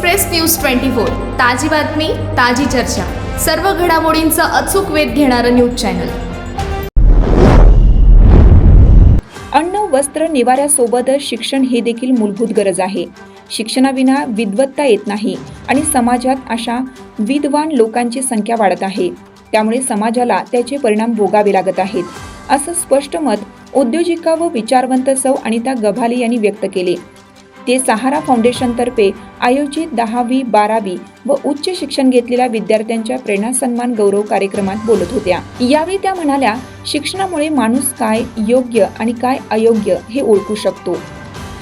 Express news twenty four. ताजी बातमी ताजी चर्चा. सर्व घडामोडींचा अचूक वेध घेणारं न्यूज चॅनल. अन्न वस्त्र निवाऱ्यासोबतच शिक्षण हे देखील मूलभूत गरज आहे. शिक्षणाविना विद्वत्ता येत नाही आणि समाजात अशा विद्वान लोकांची संख्या वाढत आहे. त्यामुळे समाजाला त्याचे परिणाम भोगावे लागत आहेत असं स्पष्ट मत उद्योजिका व विचारवंत सौ अनिता गभाले यांनी व्यक्त केले. ते सहारा फाउंडेशनतर्फे आयोजित दहावी बारावी व उच्च शिक्षण घेतलेल्या विद्यार्थ्यांच्या प्रेरणा सन्मान गौरव कार्यक्रमात बोलत होत्या. यावेळी त्या म्हणाल्या शिक्षणामुळे माणूस काय योग्य आणि काय अयोग्य हे ओळखू शकतो.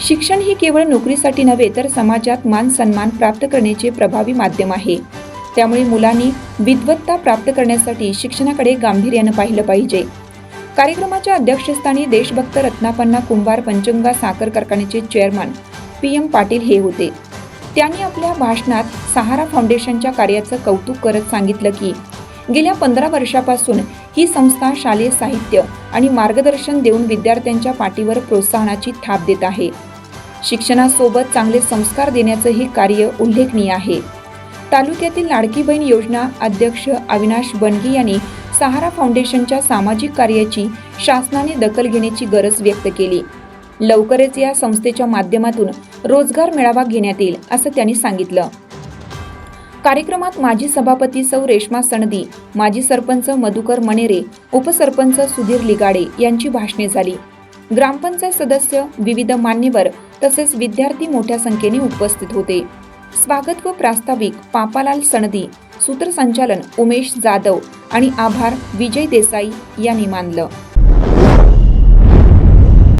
शिक्षण ही केवळ नोकरीसाठी नव्हे तर समाजात मान सन्मान प्राप्त करण्याचे प्रभावी माध्यम आहे. त्यामुळे मुलांनी विद्वत्ता प्राप्त करण्यासाठी शिक्षणाकडे गांभीर्यानं पाहिलं पाहिजे. कार्यक्रमाच्या अध्यक्षस्थानी देशभक्त रत्नापन्ना कुंभार पंचंगा साखर कारखान्याचे चेअरमन पी एम पाटील हे होते. त्यांनी आपल्या भाषणात सहारा फाउंडेशनच्या कार्याचं कौतुक करत सांगितलं की गेल्या पंधरा वर्षापासून ही संस्था शालेय साहित्य आणि मार्गदर्शन देऊन विद्यार्थ्यांच्या पाठीवर प्रोत्साहनाची थाप देत आहे. शिक्षणासोबत चांगले संस्कार देण्याचं हे कार्य उल्लेखनीय आहे. तालुक्यातील लाडकी बहीण योजना अध्यक्ष अविनाश बनगी यांनी सहारा फाउंडेशनच्या सामाजिक कार्याची शासनाने दखल घेण्याची गरज व्यक्त केली. लवकरच या संस्थेच्या माध्यमातून रोजगार मेळावा घेण्यात येईल असं त्यांनी सांगितलं. कार्यक्रमात माजी सभापती सौ रेश्मा सणदी माजी सरपंच मधुकर मनेरे उपसरपंच सुधीर लिगाडे यांची भाषणे झाली. ग्रामपंचायत सदस्य विविध मान्यवर तसेच विद्यार्थी मोठ्या संख्येने उपस्थित होते. स्वागत व प्रास्ताविक पापालाल सणदी सूत्रसंचालन उमेश जाधव आणि आभार विजय देसाई यांनी मानलं.